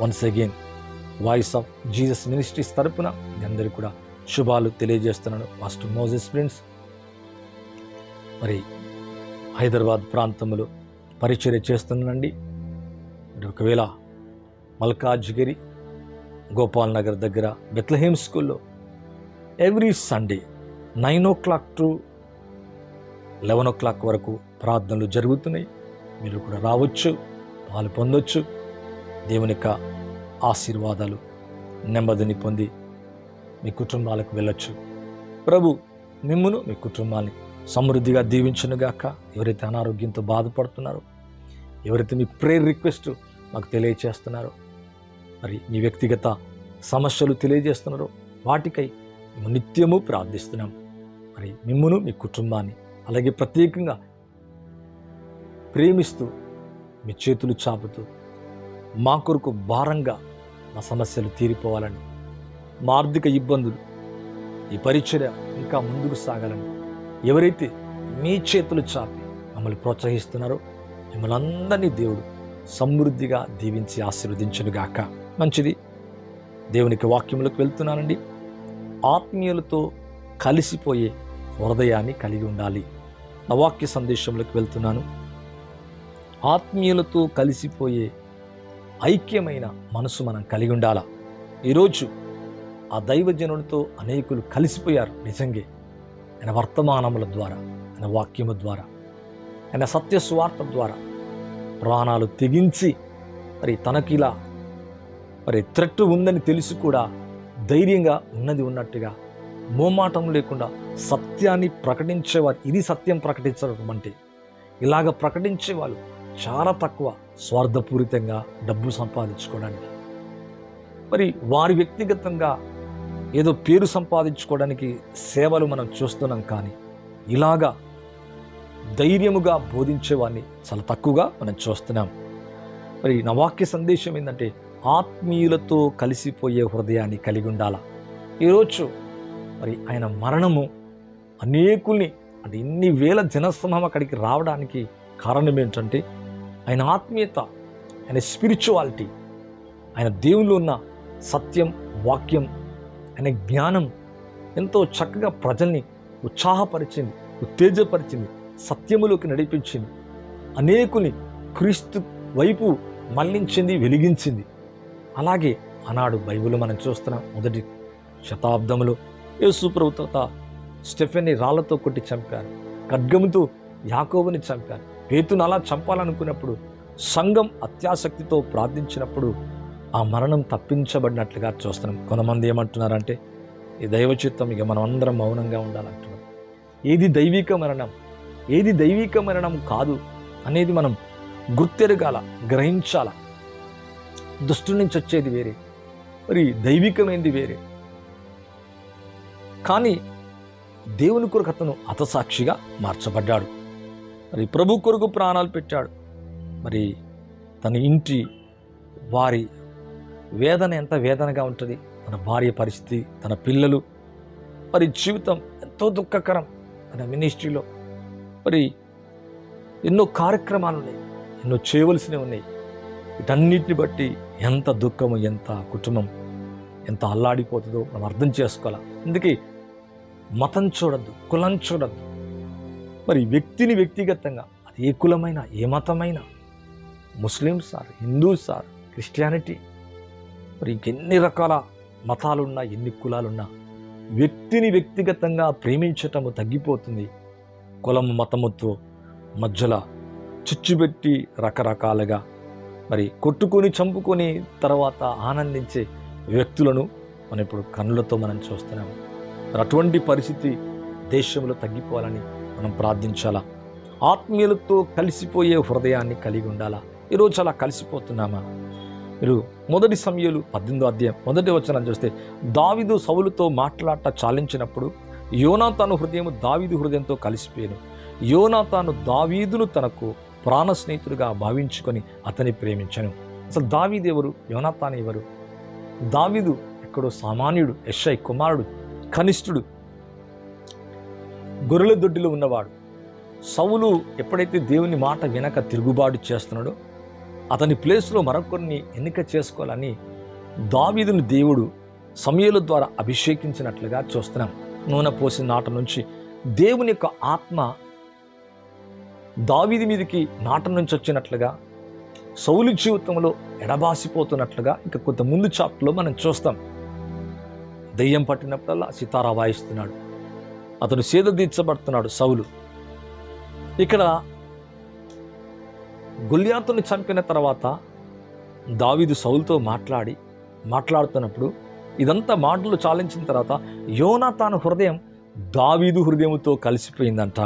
Once again voice of Jesus ministries తరపున మీ అందరికీ కూడా శుభాలు తెలియజేస్తున్నాను. మాస్టర్ మోజెస్ ఫ్రెండ్స్ మరి హైదరాబాద్ ప్రాంతంలో పరిచర్య చేస్తున్నానండి. మరి ఒకవేళ మల్కాజ్గిరి గోపాల్ నగర్ దగ్గర బెత్లహేమ్ స్కూల్లో every Sunday nine o'clock to eleven o'clock వరకు ప్రార్థనలు జరుగుతున్నాయి. మీరు కూడా రావచ్చు పాలు పొందొచ్చు. దేవుని యొక్క ఆశీర్వాదాలు నెమ్మదిని పొంది మీ కుటుంబాలకు వెళ్ళొచ్చు. ప్రభు మిమ్మును మీ కుటుంబాన్ని సమృద్ధిగా దీవించునుగాక ఎవరైతే అనారోగ్యంతో బాధపడుతున్నారో ఎవరైతే మీ ప్రేయర్ రిక్వెస్ట్ మాకు తెలియచేస్తున్నారో మరి మీ వ్యక్తిగత సమస్యలు తెలియజేస్తున్నారో వాటికై మేము నిత్యము ప్రార్థిస్తున్నాం. మరి మిమ్మును మీ కుటుంబాన్ని అలాగే ప్రత్యేకంగా ప్రేమిస్తూ మీ చేతులు చాపుతూ మా కొరకు భారంగా మా సమస్యలు తీరిపోవాలని మా ఆర్థిక ఇబ్బందులు ఈ పరిచర్య ఇంకా ముందుకు సాగాలని ఎవరైతే మీ చేతులు చాపి మమ్మల్ని ప్రోత్సహిస్తున్నారో మిమ్మల్ని అందరినీ దేవుడు సమృద్ధిగా దీవించి ఆశీర్వదించనుగాక. మంచిది. దేవునికి వాక్యములకు వెళ్తున్నానండి. ఆత్మీయులతో కలిసిపోయే హృదయాన్ని కలిగి ఉండాలి. నా వాక్య సందేశంలోకి వెళ్తున్నాను. ఆత్మీయులతో కలిసిపోయే ఐక్యమైన మనసు మనం కలిగి ఉండాలా? ఈరోజు ఆ దైవజనుడితో అనేకులు కలిసిపోయారు నిజంగా. ఆయన వర్తమానముల ద్వారా ఆయన వాక్యము ద్వారా ఆయన సత్య సువార్త ద్వారా ప్రాణాలు తెగించి మరి తనకిలా మరి త్రెట్టు ఉందని తెలిసి కూడా ధైర్యంగా ఉన్నది ఉన్నట్టుగా మోమాటం లేకుండా సత్యాన్ని ప్రకటించేవారు ఇది సత్యం ప్రకటించడం అంటే ఇలాగ ప్రకటించే వాళ్ళు చాలా తక్కువ. స్వార్థపూరితంగా డబ్బు సంపాదించుకోవడానికి. మరి వారి వ్యక్తిగతంగా ఏదో పేరు సంపాదించుకోవడానికి సేవలు మనం చూస్తున్నాం కానీ ఇలాగా ధైర్యముగా బోధించేవాడిని చాలా తక్కువగా మనం చూస్తున్నాం. మరి నా వాక్య సందేశం ఏంటంటే ఆత్మీయులతో కలిసిపోయే హృదయాన్ని కలిగి ఉండాల? ఈరోజు మరి ఆయన మరణము అనేకుల్ని అంటే ఇన్ని వేల జనసమూహం అక్కడికి రావడానికి కారణం ఏంటంటే ఆయన ఆత్మీయత ఆయన స్పిరిచువాలిటీ ఆయన దేవుళ్ళు ఉన్న సత్యం వాక్యం ఆయన జ్ఞానం ఎంతో చక్కగా ప్రజల్ని ఉత్సాహపరిచింది ఉత్తేజపరిచింది సత్యములోకి నడిపించింది అనేకుని క్రీస్తు వైపు మళ్ళించింది వెలిగించింది. అలాగే ఆనాడు బైబిల్ మనం చూస్తున్నాం మొదటి శతాబ్దంలో యేసు ప్రభుత్వత స్టెఫెన్ని రాళ్ళతో కొట్టి చంపారు ఖడ్గముతో యాకోబుని చంపారు పేతును అలా చంపాలనుకున్నప్పుడు సంఘం అత్యాసక్తితో ప్రార్థించినప్పుడు ఆ మరణం తప్పించబడినట్లుగా చూస్తున్నాం. కొంతమంది ఏమంటున్నారంటే ఈ దైవచిత్తం ఇక మనం అందరం మౌనంగా ఉండాలంటున్నాం. ఏది దైవిక మరణం? ఏది దైవిక మరణం కాదు అనేది మనం గుర్తెరగాల గ్రహించాల. దుష్టు నుంచి వచ్చేది వేరే మరి దైవికమైంది వేరే. కానీ దేవుని కొరకు అతను అతసాక్షిగా మార్చబడ్డాడు. మరి ప్రభు కొరకు ప్రాణాలు పెట్టాడు. మరి తన ఇంటి వారి వేదన ఎంత వేదనగా ఉంటుంది. తన భార్య పరిస్థితి తన పిల్లలు మరి జీవితం ఎంతో దుఃఖకరం తన మినిస్ట్రీలో. మరి ఎన్నో కార్యక్రమాలు ఉన్నాయి ఎన్నో చేయవలసినవి ఉన్నాయి. వీటన్నిటిని బట్టి ఎంత దుఃఖము ఎంత కుటుంబం ఎంత అల్లాడిపోతుందో మనం అర్థం చేసుకోవాలి? అందుకే మతం చూడద్దు కులం చూడద్దు. మరి వ్యక్తిని వ్యక్తిగతంగా అది ఏ కులమైన ఏ మతమైన Muslims sir Hindus sir Christianity మరి ఇంకెన్ని రకాల మతాలున్నా ఎన్ని కులాలున్నా వ్యక్తిని వ్యక్తిగతంగా ప్రేమించటము తగ్గిపోతుంది. కులం మతముతో మధ్యలో చిచ్చుపెట్టి రకరకాలుగా మరి కొట్టుకొని చంపుకొని తర్వాత ఆనందించే వ్యక్తులను మనం ఇప్పుడు కన్నులతో మనం చూస్తున్నాము అటువంటి పరిస్థితి దేశంలో తగ్గిపోవాలని మనం ప్రార్థించాలా? ఆత్మీయులతో కలిసిపోయే హృదయాన్ని కలిగి ఉండాలా? ఈరోజు అలా కలిసిపోతున్నామా? మీరు మొదటి సమయాలు పద్దెనిమిదో అధ్యాయం మొదటి వచనం చూస్తే దావిదు సవులతో మాట్లాడట చాలించినప్పుడు యోనాతాను హృదయం దావీదు హృదయంతో కలిసిపోయాను. యోనాతాను దావీదును తనకు ప్రాణ స్నేహితుడిగా భావించుకొని అతని ప్రేమించను. అసలు దావీదు ఎవరు? యోనాతాను ఎవరు? దావీదు ఎక్కడో సామాన్యుడు యశ్ఐ కుమారుడు కనిష్ఠుడు గొర్రెల దొడ్డిలో ఉన్నవాడు. సౌలు ఎప్పుడైతే దేవుని మాట వినక తిరుగుబాటు చేస్తున్నాడో అతని ప్లేస్లో మరొకరిని ఎన్నిక చేసుకోవాలని దావీదుని దేవుడు సమయల ద్వారా అభిషేకించినట్లుగా చూస్తున్నాం. నూనె పోసిన నాట నుంచి దేవుని యొక్క ఆత్మ దావీది మీదకి నాట నుంచి వచ్చినట్లుగా సౌలు జీవితంలో ఎడబాసిపోతున్నట్లుగా ఇక కొంత ముందు చాప్టర్లో మనం చూస్తాం. దెయ్యం పట్టినప్పుడల్లా సితారా వాయిస్తున్నాడు. అతడు సేద తీర్చబడుతున్నాడు సౌలు. ఇక్కడ గుల్యాతుని చంపిన తర్వాత దావీదు సౌలుతో మాట్లాడి మాట్లాడుతున్నప్పుడు ఇదంతా మాటలు చాలించిన తర్వాత యోనా తాను హృదయం దావీదు హృదయంతో కలిసిపోయిందంట.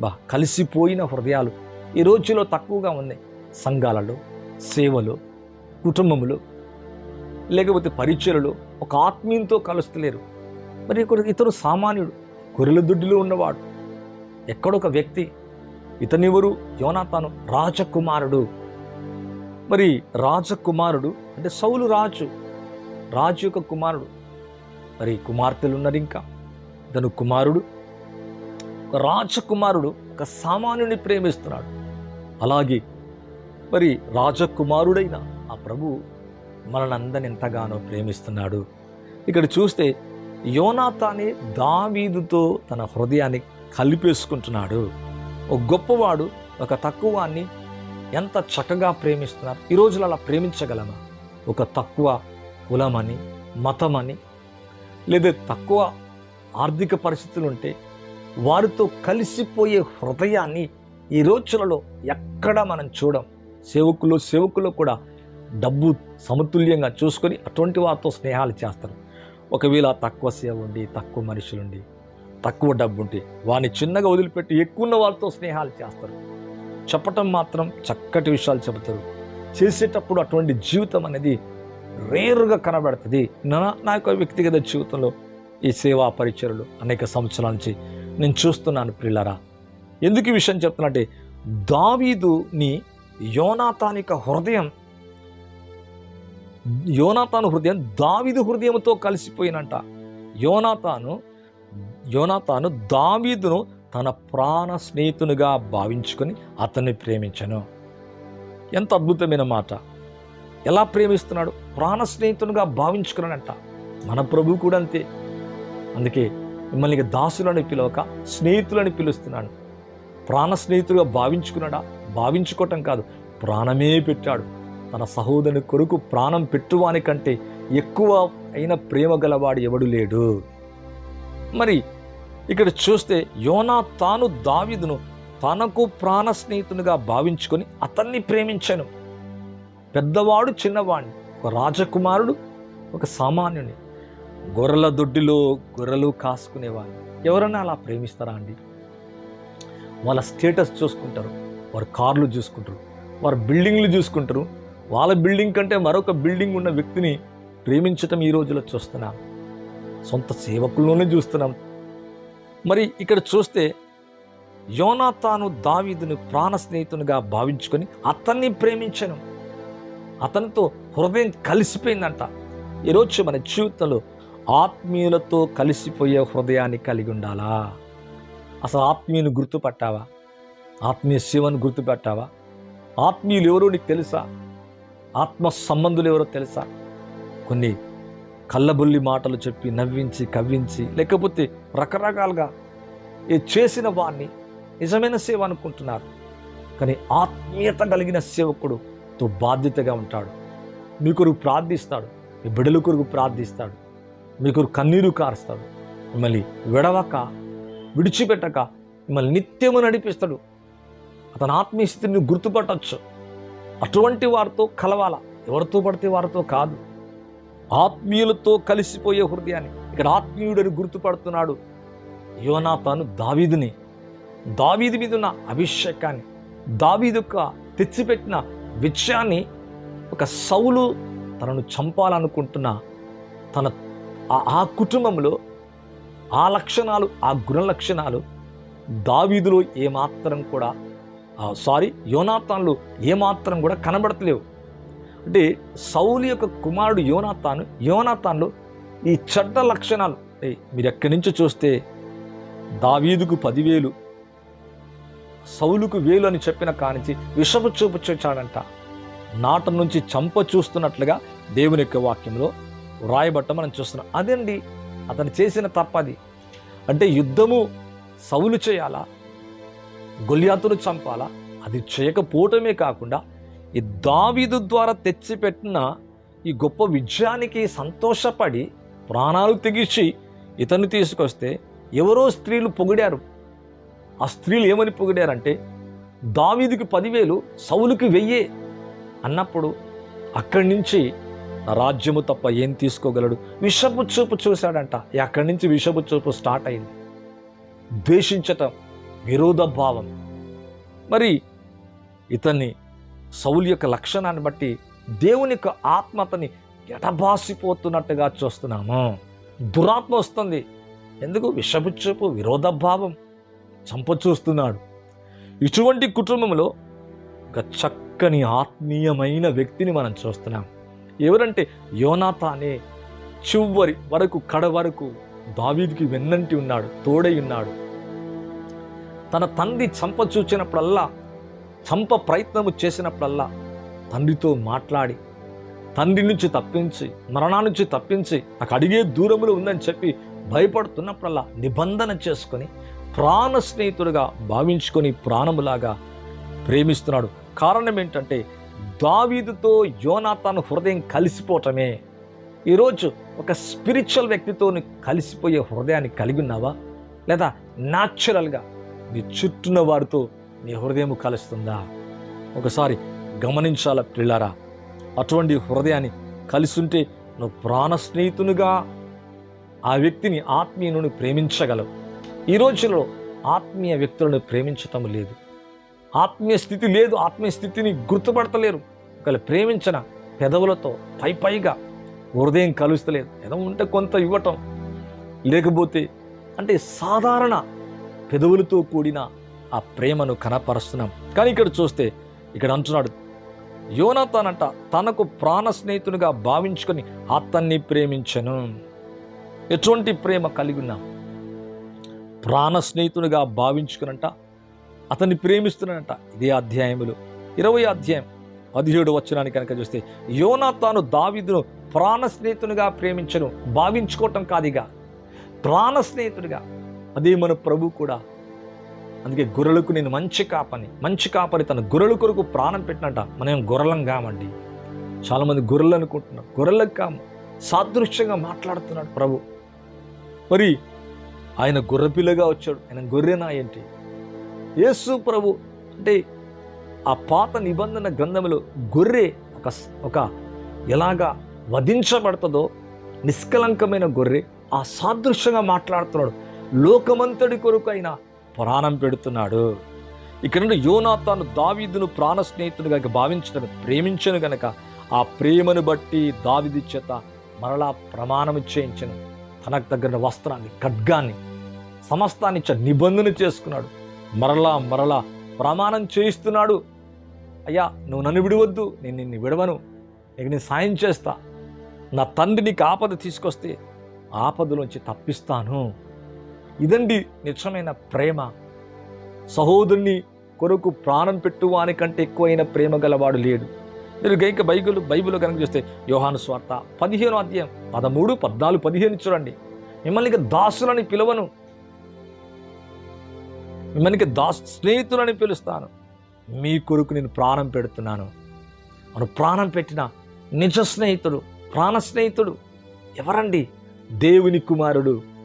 బా కలిసిపోయిన హృదయాలు ఈ రోజులో తక్కువగా ఉన్నాయి. సంఘాలలో సేవలో కుటుంబంలో లేకపోతే పరిచయలలో ఒక ఆత్మీయంతో కలుస్తలేరు. మరి ఇక్కడ ఇతరు సామాన్యుడు. గొర్రెల దుడ్డిలో ఉన్నవాడు. ఎక్కడొక వ్యక్తి ఇతనివరు యోనాతాను రాజకుమారుడు. మరి రాజకుమారుడు అంటే సౌలు రాజు రాజు యొక్క కుమారుడు. మరి కుమార్తెలు ఉన్నారు ఇంకా. ఇతను కుమారుడు ఒక రాజకుమారుడు ఒక సామాన్యుని ప్రేమిస్తున్నాడు. అలాగే మరి రాజకుమారుడైన ఆ ప్రభు మనల్ని అందరిని ఎంతగానో ప్రేమిస్తున్నాడు. ఇక్కడ చూస్తే యోనాతానే దావీదుతో తన హృదయాన్ని కలిపేసుకుంటున్నాడు. ఒక గొప్పవాడు ఒక తక్కువాన్ని ఎంత చక్కగా ప్రేమిస్తున్నారు. ఈ రోజులు అలా ప్రేమించగలమా? ఒక తక్కువ కులమని మతమని లేదా తక్కువ ఆర్థిక పరిస్థితులు ఉంటే వారితో కలిసిపోయే హృదయాన్ని ఈ రోజులలో ఎక్కడ మనం చూడం? సేవకులు సేవకులు కూడా డబ్బు సమతుల్యంగా చూసుకొని అటువంటి వారితో స్నేహాలు చేస్తారు. ఒకవేళ తక్కువ సేవ ఉండి తక్కువ మనుషులుండి తక్కువ డబ్బు ఉంటే వాడిని చిన్నగా వదిలిపెట్టి ఎక్కువ ఉన్న వాళ్ళతో స్నేహాలు చేస్తారు. చెప్పటం మాత్రం చక్కటి విషయాలు చెబుతారు. చేసేటప్పుడు అటువంటి జీవితం అనేది రేరుగా కనబడుతుంది. నా నా యొక్క వ్యక్తిగత జీవితంలో ఈ సేవా పరిచయలు అనేక సంవత్సరాల నుంచి నేను చూస్తున్నాను ప్రిల్లరా ఎందుకు ఈ విషయం చెప్తున్నట్టే దావీదుని యోనాతానిక హృదయం యోనాతాను హృదయం దావీదు హృదయంతో కలిసిపోయినంట. యోనాతాను యోనాతాను దావీదును తన ప్రాణ స్నేహితునిగా భావించుకొని అతన్ని ప్రేమించను. ఎంత అద్భుతమైన మాట. ఎలా ప్రేమిస్తున్నాడు? ప్రాణ స్నేహితునిగా భావించుకున్నాడంట. మన ప్రభు కూడా అంతే. అందుకే మిమ్మల్ని దాసులని పిలవక స్నేహితులని పిలుస్తున్నాడు. ప్రాణ స్నేహితుడిగా భావించుకున్నాడా? భావించుకోవటం కాదు. ప్రాణమే పెట్టాడు. తన సహోదరుని కొరకు ప్రాణం పెట్టువాని కంటే ఎక్కువ అయిన ప్రేమ గలవాడు ఎవడు లేడు. మరి ఇక్కడ చూస్తే యోనా తాను దావిదును తనకు ప్రాణ స్నేహితునిగా భావించుకొని అతన్ని ప్రేమించను. పెద్దవాడు చిన్నవాడిని ఒక రాజకుమారుడు ఒక సామాన్యుని గొర్రెల దొడ్డిలో గొర్రెలు కాసుకునేవాడిని ఎవరైనా అలా ప్రేమిస్తారా అండి? వాళ్ళ స్టేటస్ చూసుకుంటారు వారు కార్లు చూసుకుంటారు వారు బిల్డింగ్లు చూసుకుంటారు వాళ్ళ బిల్డింగ్ కంటే మరొక బిల్డింగ్ ఉన్న వ్యక్తిని ప్రేమించటం ఈ రోజులో చూస్తున్నాం. సొంత సేవకుల్లోనే చూస్తున్నాం. మరి ఇక్కడ చూస్తే యోనాతాను దావీదును ప్రాణ స్నేహితునిగా భావించుకొని అతన్ని ప్రేమించను. అతనితో హృదయం కలిసిపోయిందంట. ఈరోజు మన జీవితంలో ఆత్మీయులతో కలిసిపోయే హృదయాన్ని కలిగి ఉండాలా? అసలు ఆత్మీయుని గుర్తుపట్టావా? ఆత్మీయ శివను గుర్తుపెట్టావా? ఆత్మీయులు ఎవరో నీకు తెలుసా? ఆత్మ సంబంధులు ఎవరో తెలుసా? కొన్ని కళ్ళబుల్లి మాటలు చెప్పి నవ్వించి కవ్వించి లేకపోతే రకరకాలుగా ఈ చేసిన వాణ్ణి నిజమైన సేవ అనుకుంటున్నారు. కానీ ఆత్మీయత కలిగిన సేవకుడుతో బాధ్యతగా ఉంటాడు. మీ కొరకు ప్రార్థిస్తాడు మీ బిడ్డల కొరకు ప్రార్థిస్తాడు మీ కొరకు కన్నీరు కారుస్తాడు. మిమ్మల్ని విడవక విడిచిపెట్టక మిమ్మల్ని నిత్యము నడిపిస్తాడు. అతని ఆత్మీయ స్థితిని గుర్తుపట్టచ్చు. అటువంటి వారితో కలవాల? ఎవరితో పడితే వారితో కాదు. ఆత్మీయులతో కలిసిపోయే హృదయాన్ని ఇక్కడ ఆత్మీయుడని గుర్తుపడుతున్నాడు యోనాతాను దావీదుని. దావీదు మీద ఉన్న అభిషేకాన్ని దావీదు యొక్క తెచ్చిపెట్టిన విషయాన్ని ఒక సౌలు తనను చంపాలనుకుంటున్న తన ఆ- ఆ కుటుంబంలో ఆ లక్షణాలు ఆ గుణ లక్షణాలు దావీదులో ఏమాత్రం కూడా సారీ యోనాతాన్లు ఏమాత్రం కూడా కనబడతలేవు. అంటే సౌలు యొక్క కుమారుడు యోనాతాను యోనాతాన్లో ఈ చెడ్డ లక్షణాలు మీరు ఎక్కడి నుంచి చూస్తే దావీదుకు పదివేలు సౌలుకు వేలు అని చెప్పిన కానించి విషపు చూపు చూచాడంట నాట నుంచి చంప చూస్తున్నట్లుగా దేవుని యొక్క వాక్యంలో వ్రాయబట్ట మనం చూస్తున్నాం. అదండి అతను చేసిన తప్పది. అంటే యుద్ధము సౌలు చేయాలా? గొలియాతును చంపాలా? అది చేయకపోవటమే కాకుండా ఈ దావీదు ద్వారా తెచ్చిపెట్టిన ఈ గొప్ప విజయానికి సంతోషపడి ప్రాణాలు తెగించి ఇతను తీసుకొస్తే ఎవరో స్త్రీలు పొగిడారు. ఆ స్త్రీలు ఏమని పొగిడారంటే దావీదుకి పదివేలు సౌలుకి వెయ్యే అన్నప్పుడు అక్కడి నుంచి రాజ్యము తప్ప ఏం తీసుకోగలడు? విషపు చూపు చూశాడంట. అక్కడి నుంచి విషపు చూపు స్టార్ట్ అయింది. ద్వేషించటం విరోధ భావం మరి ఇతన్ని సౌలు యొక్క లక్షణాన్ని బట్టి దేవుని యొక్క ఆత్మ అతన్ని ఎటబాసిపోతున్నట్టుగా చూస్తున్నాము. దురాత్మ వస్తుంది. ఎందుకు? విషపు విరోధ భావం చంప చూస్తున్నాడు. ఇటువంటి కుటుంబంలో ఒక చక్కని ఆత్మీయమైన వ్యక్తిని మనం చూస్తున్నాం. ఎవరంటే యోనాతానే చివరి వరకు కడ వరకు దావీదికి వెన్నంటి ఉన్నాడు తోడై ఉన్నాడు. తన తండ్రి చంప చూచినప్పుడల్లా చంప ప్రయత్నము చేసినప్పుడల్లా తండ్రితో మాట్లాడి తండ్రి నుంచి తప్పించి మరణా నుంచి తప్పించి నాకు అడిగే దూరంలో ఉందని చెప్పి భయపడుతున్నప్పుడల్లా నిబంధన చేసుకొని ప్రాణ స్నేహితుడుగా భావించుకొని ప్రాణములాగా ప్రేమిస్తున్నాడు. కారణం ఏంటంటే దావీదుతో యోనాతాను హృదయం కలిసిపోవటమే. ఈరోజు ఒక స్పిరిచువల్ వ్యక్తితో కలిసిపోయే హృదయాన్ని కలిగి ఉన్నావా? లేదా న్యాచురల్గా నీ చుట్టూన్న వారితో నీ హృదయం కలుస్తుందా? ఒకసారి గమనించాల పిల్లారా? అటువంటి హృదయాన్ని కలిసుంటే నువ్వు ప్రాణ స్నేహితునిగా ఆ వ్యక్తిని ఆత్మీయులను ప్రేమించగలవు. ఈ రోజుల్లో ఆత్మీయ వ్యక్తులను ప్రేమించటం లేదు. ఆత్మీయ స్థితి లేదు ఆత్మీయ స్థితిని గుర్తుపడతలేరు. ఒకవేళ ప్రేమించిన పెదవులతో పై పైగా హృదయం కలుస్తలేదు. ఏదో ఉంటే కొంత ఇవ్వటం లేకపోతే అంటే సాధారణ పెదవులతో కూడిన ఆ ప్రేమను కనపరుస్తున్నాం. కానీ ఇక్కడ చూస్తే ఇక్కడ అంటున్నాడు యోనాతానంట తనకు ప్రాణ స్నేహితునిగా భావించుకొని అతన్ని ప్రేమించను. ఎటువంటి ప్రేమ కలిగి ఉన్నాం? ప్రాణ స్నేహితునిగా భావించుకునంట అతన్ని ప్రేమిస్తున్నానంట. ఇదే అధ్యాయములు. ఇరవై అధ్యాయం పదిహేడు వచ్చినానికి కనుక చూస్తే యోనా తాను దావిదును ప్రాణ స్నేహితునిగా ప్రేమించను భావించుకోవటం కాదిగా ప్రాణ స్నేహితుడిగా అదే మన ప్రభు కూడా. అందుకే గొర్రెలకు నేను మంచి కాపని మంచి కాపని తన గొర్రెల కొరకు ప్రాణం పెట్టినట్ట మనం గొర్రెలం కామండి? చాలామంది గొర్రెలు అనుకుంటున్నాం గొర్రెలకు కాము. సాదృశ్యంగా మాట్లాడుతున్నాడు ప్రభు. మరి ఆయన గొర్రెపిల్లగా వచ్చాడు. ఆయన గొర్రెనా ఏంటి? యేసు ప్రభు. అంటే ఆ పాత నిబంధన గ్రంథంలో గొర్రె ఒక ఒక ఎలాగా వధించబడుతుందో నిష్కలంకమైన గొర్రె ఆ సాదృశ్యంగా మాట్లాడుతున్నాడు. లోకమంతటి కొరకు ఆయన ప్రాణం పెడుతున్నాడు. ఇక్కడ నుండి యోనాతాను దావీదును ప్రాణ స్నేహితుడిగా భావించడం ప్రేమించను గనక ఆ ప్రేమను బట్టి దావిది చేత మరలా ప్రమాణం చేయించను. తనకు తగిన వస్త్రాన్ని ఖడ్గాన్ని సమస్తాన్ని నిబంధన చేసుకున్నాడు. మరలా మరలా ప్రమాణం చేయిస్తున్నాడు. అయ్యా నువ్వు నన్ను విడవద్దు నేను నిన్ను విడవను. నీకు నేను సాయం చేస్తా. నా తండ్రి నీకు ఆపద తీసుకొస్తే ఆపదలోంచి తప్పిస్తాను. ఇదండి నిజమైన ప్రేమ. సహోదరుని కొరకు ప్రాణం పెట్టువానికంటే ఎక్కువైన ప్రేమ గలవాడు లేడు. మీరు గైక బైబిల్ బైబిల్ కనుక చూస్తే యోహాను స్వార్త పదిహేను అధ్యాయం పదమూడు పద్నాలుగు పదిహేను చూడండి. మిమ్మల్ని దాసులని పిలవను. మిమ్మల్ని దాస్ స్నేహితులని పిలుస్తాను. మీ కొరకు నేను ప్రాణం పెడుతున్నాను. అను ప్రాణం పెట్టిన నిజ స్నేహితుడు ప్రాణ స్నేహితుడు ఎవరండి? దేవుని కుమారుడు.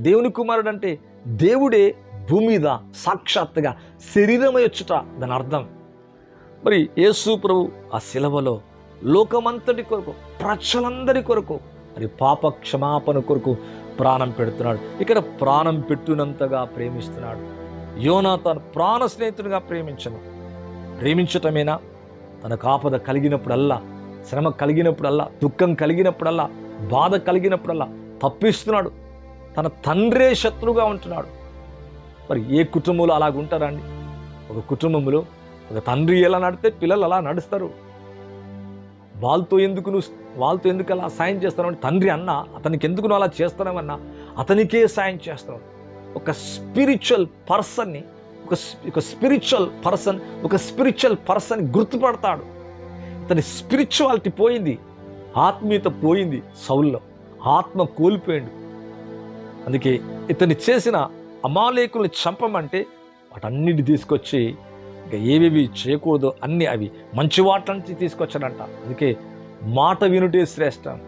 దేవుని కుమారుడు అంటే దేవుడే భూమి మీద సాక్షాత్తుగా శరీరమై వచ్చుట దాని అర్థం. మరి యేసు ప్రభు ఆ శిలవలో లోకమంతటి కొరకు ప్రజలందరి కొరకు మరి పాప క్షమాపణ కొరకు ప్రాణం పెడుతున్నాడు. ఇక్కడ ప్రాణం పెట్టునంతగా ప్రేమిస్తున్నాడు. యోనా తను ప్రాణ స్నేహితుడిగా ప్రేమించను. ప్రేమించటమేనా? తనకు ఆపద కలిగినప్పుడల్లా శ్రమ కలిగినప్పుడల్లా దుఃఖం కలిగినప్పుడల్లా బాధ కలిగినప్పుడల్లా తప్పిస్తున్నాడు. తన తండ్రే శత్రువుగా ఉంటున్నాడు. మరి ఏ కుటుంబంలో అలాగుంటారండి ఒక కుటుంబంలో ఒక తండ్రి ఎలా నడితే పిల్లలు అలా నడుస్తారు. వాళ్ళతో ఎందుకు నువ్వు వాళ్ళతో ఎందుకు అలా సాయం చేస్తావు తండ్రి అన్న అతనికి ఎందుకు నువ్వు అలా చేస్తానమన్నా అతనికే సాయం చేస్తావు ఒక స్పిరిచువల్ పర్సన్ని ఒక ఒక స్పిరిచువల్ పర్సన్ ఒక స్పిరిచువల్ పర్సన్ గుర్తుపడతాడు. ఇతని స్పిరిచువాలిటీ పోయింది. ఆత్మీయత పోయింది సౌల్లో. ఆత్మ కోల్పోయాడు. అందుకే ఇతన్ని చేసిన అమాలేకుల్ని చంపమంటే వాటన్నిటి తీసుకొచ్చి ఇంకా ఏవేవి చేయకూడదు అన్ని అవి మంచి వాటి నుంచి తీసుకొచ్చాడంట. అందుకే మాట వినుటే శ్రేష్టం.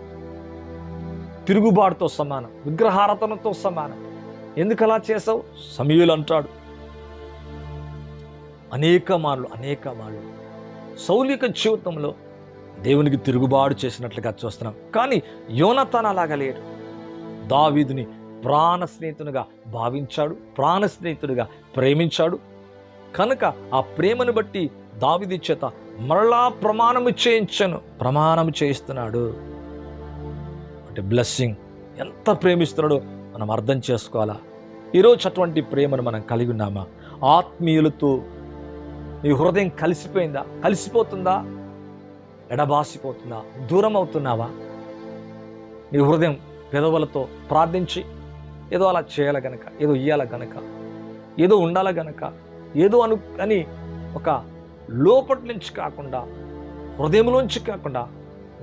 తిరుగుబాటుతో సమానం విగ్రహారతనతో సమానం. ఎందుకు అలా చేసావు సమీయులు అంటాడు. అనేక మార్లు అనేక మార్లు. సౌలిక జీవితంలో దేవునికి తిరుగుబాటు చేసినట్లుగా చూస్తున్నాం. కానీ యోనతాన్ అలాగ లేడు. దావీదుని ప్రాణ స్నేహితునిగా భావించాడు ప్రాణ స్నేహితుడిగా ప్రేమించాడు. కనుక ఆ ప్రేమను బట్టి దావిది చేత మరలా ప్రమాణము చేయించను ప్రమాణము చేయిస్తున్నాడు. అంటే బ్లెస్సింగ్ ఎంత ప్రేమిస్తున్నాడో మనం అర్థం చేసుకోవాలా? ఈరోజు అటువంటి ప్రేమను మనం కలిగి ఉన్నామా? ఆత్మీయులతో నీ హృదయం కలిసిపోయిందా? కలిసిపోతుందా? ఎడబాసిపోతుందా? దూరం అవుతున్నావా నీ హృదయం పెదవులతో ప్రార్థించి ఏదో అలా చేయాల గనక ఏదో ఇయ్యాల గనక ఏదో ఉండాల గనక ఏదో అను అని ఒక లోపటి నుంచి కాకుండా హృదయంలోంచి కాకుండా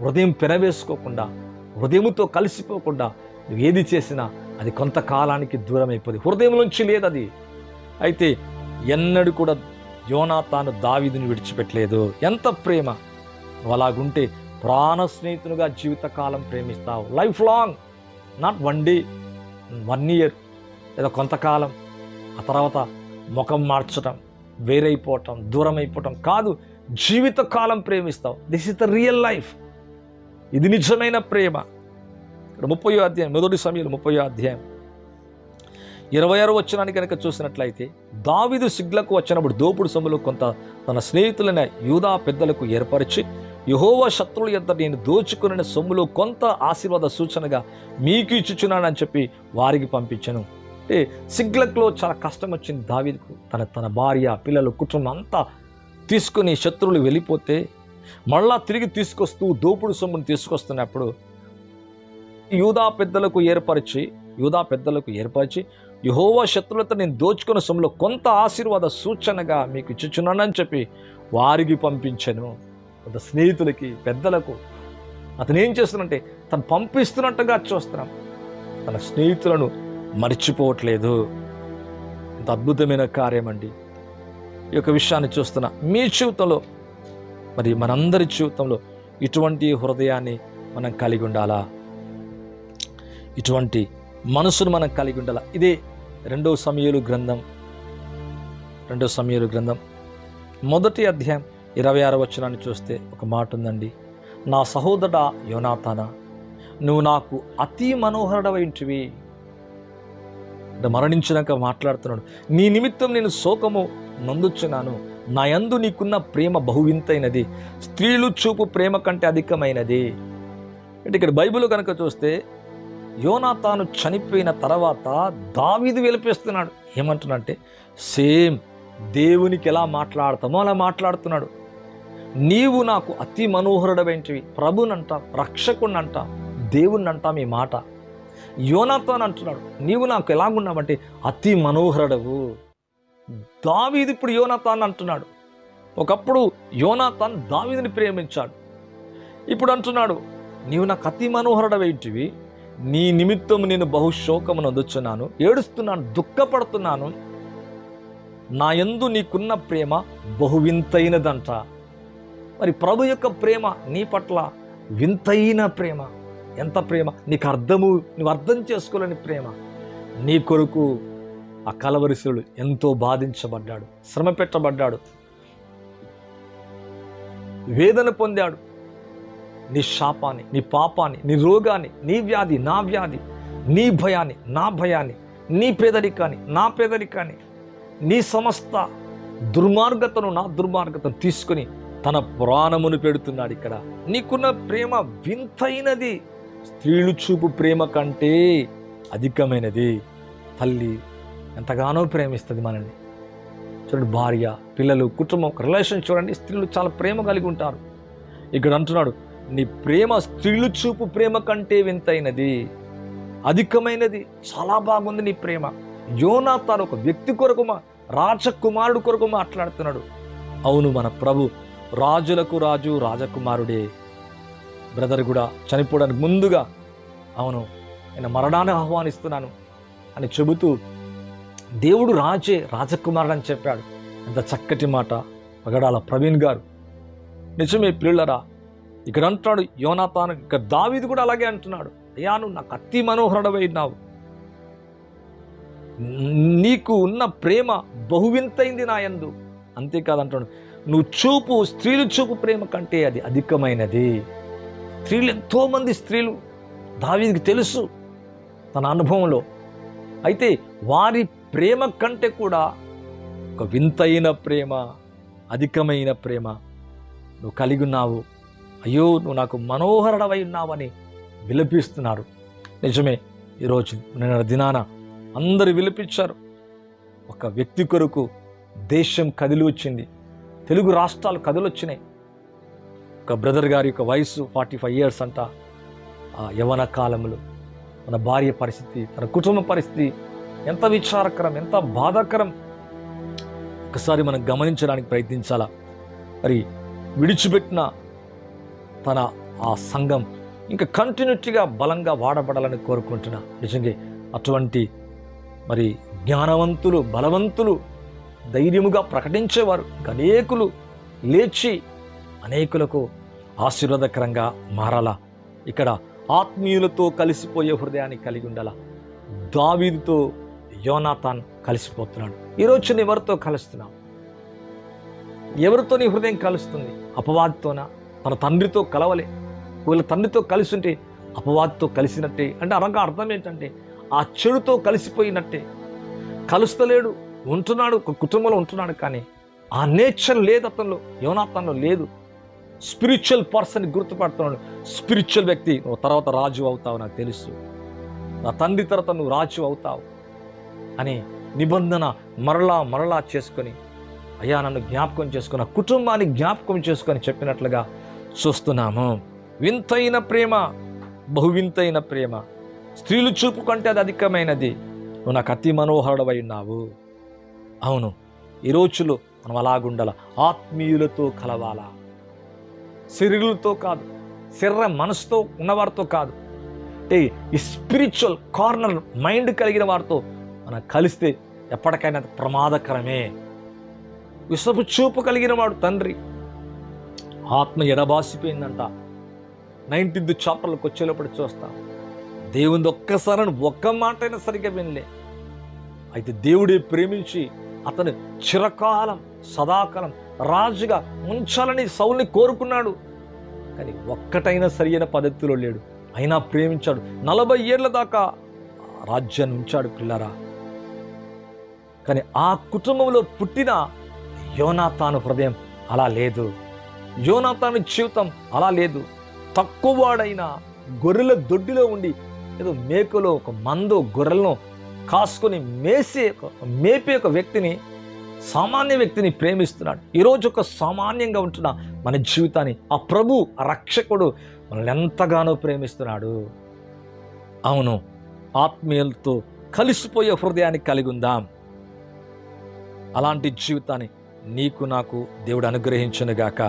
హృదయం పెనవేసుకోకుండా హృదయముతో కలిసిపోకుండా నువ్వు ఏది చేసినా అది కొంతకాలానికి దూరం అయిపోతుంది హృదయంలోంచి లేదు అది. అయితే ఎన్నడూ కూడా యోనాతాను దావిదిని విడిచిపెట్టలేదు. ఎంత ప్రేమ! నువ్వు అలాగుంటే ప్రాణ స్నేహితునిగా జీవితకాలం ప్రేమిస్తావు. Life long not one day one year లేదా కొంతకాలం ఆ తర్వాత ముఖం మార్చటం వేరైపోవటం దూరం అయిపోవటం కాదు జీవితకాలం ప్రేమిస్తావు. This is the real life ఇది నిజమైన ప్రేమ. ఇక్కడ ముప్పయో అధ్యాయం మొదటి సమయంలో ముప్పయో అధ్యాయం. ఇరవై ఆరు వచ్చినానికి కనుక చూసినట్లయితే దావిదు సిగ్లకు వచ్చినప్పుడు దోపుడు సొమ్ములు కొంత తన స్నేహితులైన యూదా పెద్దలకు ఏర్పరిచి యహోవా శత్రువుల యొద్ద నేను దోచుకున్న సొమ్ములో కొంత ఆశీర్వాద సూచనగా మీకు ఇచ్చుచున్నానని చెప్పి వారికి పంపించను. అంటే సిగ్లక్లో చాలా కష్టం వచ్చింది దావీదుకు. తన తన భార్య పిల్లలు కుటుంబం అంతా తీసుకుని శత్రువులు వెళ్ళిపోతే మళ్ళా తిరిగి తీసుకొస్తూ దోపుడు సొమ్మును తీసుకొస్తున్నప్పుడు యూదా పెద్దలకు ఏర్పరిచి యూదా పెద్దలకు ఏర్పరిచి యహోవా శత్రులతో నేను దోచుకున్న సొమ్ములో కొంత ఆశీర్వాద సూచనగా మీకు ఇచ్చుచున్నానని చెప్పి వారికి పంపించాను. కొంత స్నేహితులకి పెద్దలకు. అతను ఏం చేస్తున్నంటే తను పంపిస్తున్నట్టుగా చూస్తున్నాం. తన స్నేహితులను మర్చిపోవట్లేదు. ఇంత అద్భుతమైన కార్యం అండి. ఈ యొక్క విషయాన్ని చూస్తున్న మీ జీవితంలో మరి మనందరి జీవితంలో ఇటువంటి హృదయాన్ని మనం కలిగి ఉండాలా? ఇటువంటి మనసును మనం కలిగి ఉండాలా? ఇదే రెండో సమయలు గ్రంథం. రెండో సమయలు గ్రంథం. మొదటి అధ్యాయం ఇరవై ఆరు వచనాన్ని చూస్తే ఒక మాట ఉందండి నా సహోదర యోనాతానా నువ్వు నాకు అతి మనోహరుడవైంటివి. మరణించినాక మాట్లాడుతున్నాడు. నీ నిమిత్తం నేను శోకము నందుచున్నాను. నా యందు నీకున్న ప్రేమ బహువింతైనది. స్త్రీలు చూపు ప్రేమ కంటే అధికమైనది. అంటే ఇక్కడ బైబిల్ కనుక చూస్తే యోనా తాను చనిపోయిన తర్వాత దావీదు వెలిపిస్తున్నాడు. ఏమంటున్నాడంటే సేమ్ దేవునికి ఎలా మాట్లాడతామో అలా మాట్లాడుతున్నాడు. నీవు నాకు అతి మనోహరుడవేంటివి ప్రభునంట రక్షకుణ్ణంటాం దేవుణ్ణంట మీ మాట. యోనాతాన్ అంటున్నాడు నీవు నాకు ఎలాగున్నావంటే అతి మనోహరుడవు. దావీది ఇప్పుడు యోనాతాన్ అంటున్నాడు. ఒకప్పుడు యోనాతాన్ దావీదిని ప్రేమించాడు. ఇప్పుడు అంటున్నాడు నీవు నాకు అతి మనోహరుడవేంటివి నీ నిమిత్తం నేను బహుశోకమును అందుచున్నాను. ఏడుస్తున్నాను దుఃఖపడుతున్నాను. నా ఎందు నీకున్న ప్రేమ బహువింతైనదంట. మరి ప్రభు యొక్క ప్రేమ నీ పట్ల వింతైన ప్రేమ ఎంత ప్రేమ? నీకు అర్థము నువ్వు అర్థం చేసుకోలేని ప్రేమ. నీ కొరకు ఆ కలవరిశుడు ఎంతో బాధించబడ్డాడు శ్రమ పెట్టబడ్డాడు వేదన పొందాడు. నీ శాపాన్ని నీ పాపాన్ని నీ రోగాన్ని నీ వ్యాధి నా వ్యాధి నీ భయాన్ని నా భయాన్ని నీ పేదరికాన్ని నా పేదరికాన్ని నీ సమస్త దుర్మార్గతను నా దుర్మార్గతను తీసుకొని తన ప్రాణమును పెడుతున్నాడు ఇక్కడ. నీకున్న ప్రేమ వింతైనది స్త్రీలు చూపు ప్రేమ కంటే అధికమైనది. తల్లి ఎంతగానో ప్రేమిస్తుంది మనల్ని. చూడండి భార్య పిల్లలు కుటుంబం రిలేషన్ చూడండి స్త్రీలు చాలా ప్రేమ కలిగి ఉంటారు. ఇక్కడ అంటున్నాడు నీ ప్రేమ స్త్రీలు చూపు ప్రేమ కంటే వింతైనది అధికమైనది చాలా బాగుంది నీ ప్రేమ. యోనాతాను ఒక వ్యక్తి కొరకు మా రాజకుమారుడు కొరకు మాట్లాడుతున్నాడు. అవును మన ప్రభు రాజులకు రాజు రాజకుమారుడే బ్రదర్ కూడా చనిపోవడానికి ముందుగా అవును నేను మరణాన్ని ఆహ్వానిస్తున్నాను అని చెబుతూ దేవుడు రాజే రాజకుమారుడు అని చెప్పాడు. ఎంత చక్కటి మాట. పగడాల ప్రవీణ్ గారు. నిజమే పిల్లరా ఇక్కడ అంటున్నాడు యోనాతాను ఇక్కడ దావిది కూడా అలాగే అంటున్నాడు. అయ్యా నువ్వు నాకు అతి మనోహరుడవైనావు నీకు ఉన్న ప్రేమ బహువింతైంది నా యందు. అంతేకాదు అంటున్నాడు నువ్వు చూపు స్త్రీలు చూపు ప్రేమ కంటే అది అధికమైనది. స్త్రీలు ఎంతోమంది స్త్రీలు దావీదికి తెలుసు తన అనుభవంలో. అయితే వారి ప్రేమ కంటే కూడా ఒక వింతైన ప్రేమ అధికమైన ప్రేమ నువ్వు కలిగి ఉన్నావు. అయ్యో నువ్వు నాకు మనోహరడవై ఉన్నావని విలపిస్తున్నారు. నిజమే ఈరోజు నిన్న దినాన అందరు విలపించారు. ఒక వ్యక్తి కొరకు దేశం కదిలి వచ్చింది. తెలుగు రాష్ట్రాలు కదిలొచ్చినాయి. ఒక బ్రదర్ గారి యొక్క వయసు ఫార్టీ ఫైవ్ ఇయర్స్ అంట. ఆ యవన కాలంలో తన భార్య పరిస్థితి తన కుటుంబ పరిస్థితి ఎంత విచారకరం ఎంత బాధాకరం. ఒకసారి మనం గమనించడానికి ప్రయత్నించాలా? మరి విడిచిపెట్టిన తన ఆ సంఘం ఇంకా కంటిన్యూటీగా బలంగా వాడబడాలని కోరుకుంటున్నా. నిజంగా అటువంటి మరి జ్ఞానవంతులు బలవంతులు ధైర్యముగా ప్రకటించేవారు అనేకులు లేచి అనేకులకు ఆశీర్వాదకరంగా మారాలా. ఇక్కడ ఆత్మీయులతో కలిసిపోయే హృదయాన్ని కలిగి ఉండాలా. దావీదుతో యోనాథాన్ కలిసిపోతున్నాడు. ఈరోజు నేను ఎవరితో కలుస్తున్నావు ఎవరితో నీ హృదయం కలుస్తుంది? అపవాదితోనా? తన తండ్రితో కలవలే. వీళ్ళ తండ్రితో కలిసి ఉంటే అపవాదితో కలిసినట్టే. అంటే అనగా అర్థం ఏంటంటే ఆ చెడుతో కలిసిపోయినట్టే. కలుస్తలేడు. ఉంటున్నాడు ఒక కుటుంబంలో ఉంటున్నాడు కానీ ఆ నేచర్ లేదు అతనిలో యోనాతనంలో లేదు. Spiritual person గుర్తుపడుతున్నాడు. స్పిరిచువల్ వ్యక్తి నువ్వు తర్వాత రాజు అవుతావు నాకు తెలుసు. నా తండ్రి తర్వాత నువ్వు రాజు అవుతావు. అని నిబంధన మరలా మరలా చేసుకొని అయ్యా నన్ను జ్ఞాపకం చేసుకుని కుటుంబాన్ని జ్ఞాపకం చేసుకొని చెప్పినట్లుగా చూస్తున్నాము. వింతైన ప్రేమ బహువింతైన ప్రేమ. స్త్రీలు చూపు కంటే అది అధికమైనది. నువ్వు నాకు అతి మనోహరుడవై ఉన్నావు. అవును ఈ రోజులో మనం అలాగుండాల? ఆత్మీయులతో కలవాలా? శరీరులతో కాదు శరీర మనసుతో ఉన్నవారితో కాదు. అంటే ఈ స్పిరిచువల్ కార్నర్ మైండ్ కలిగిన వారితో మనం కలిస్తే ఎప్పటికైనా అది ప్రమాదకరమే. విషపు చూపు కలిగిన వాడు తండ్రి. ఆత్మ ఎడబాసిపోయిందంట. నైన్టీన్త్ చాప్టర్లకు వచ్చేటప్పుడు చూస్తాం. దేవుని ఒక్కసారి ఒక్క మాట అయినా సరిగ్గా వినలే. అయితే దేవుడే ప్రేమించి అతను చిరకాలం సదాకాలం రాజుగా ఉంచాలని సౌల్ని కోరుకున్నాడు. కానీ ఒక్కటైనా సరియైన పద్ధతిలో లేడు. అయినా ప్రేమించాడు. నలభై ఏళ్ళ దాకా రాజ్యాన్ని ఉంచాడు పిల్లరా. కానీ ఆ కుటుంబంలో పుట్టిన యోనాతాను హృదయం అలా లేదు. యోనాతాను జీవితం అలా లేదు. తక్కువవాడైన గొర్రెల దొడ్డిలో ఉండి ఏదో మేకలో ఒక మందో గొర్రెలను కాసుకొని మేసే ఒక మేపే ఒక వ్యక్తిని సామాన్య వ్యక్తిని ప్రేమిస్తున్నాడు. ఈరోజు ఒక సామాన్యంగా ఉంటున్న మన జీవితాన్ని ఆ ప్రభు ఆ రక్షకుడు మనల్ని ఎంతగానో ప్రేమిస్తున్నాడు. అవును ఆత్మీయులతో కలిసిపోయే హృదయాన్ని కలిగి ఉందాం. అలాంటి జీవితాన్ని నీకు నాకు దేవుడు అనుగ్రహించునుగాక.